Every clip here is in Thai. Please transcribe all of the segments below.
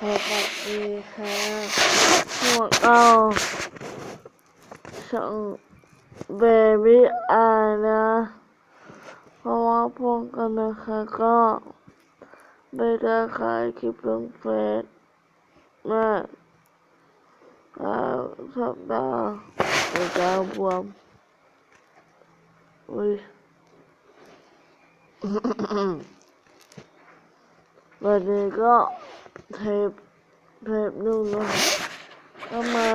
สวัสดีค่ะพวกเราช่งเบบี้อานะเพราะว่าพวกกันนะคะก็ไม่ได้ขายคลิปลงเฟซมาอ่าสัปดาห์ในการบวมอุ้ยวันนี้ก็ เทปเทปหนึ่งนะก็มา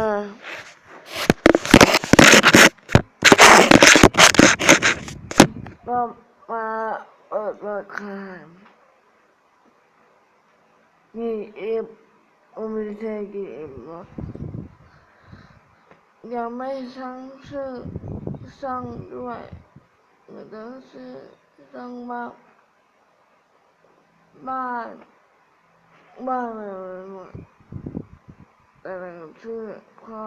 ก็มาเปิดราคากี่เอ็มไม่ใช่กี่เอ็มนะยังไม่สั่งซื้อสั่งด้วยไม่ต้องซื้อสั่งมาบ้าน บ้านอะไรหมดแต่เราชื่อพ่อ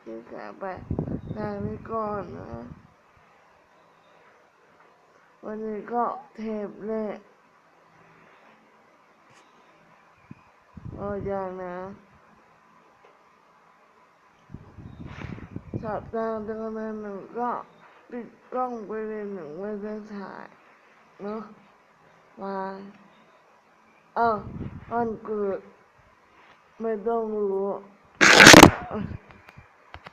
ที่แสไปนายไม่ก่อนนะ วันนี้ก็เทปแรกโอ้ยังนะสัปดาห์เดือนละหนึ่งก็ปิดกล้องไปเลยหนึ่งไม่ได้ถ่ายเนาะมาเออ วันเกิดไม่ต้องรู้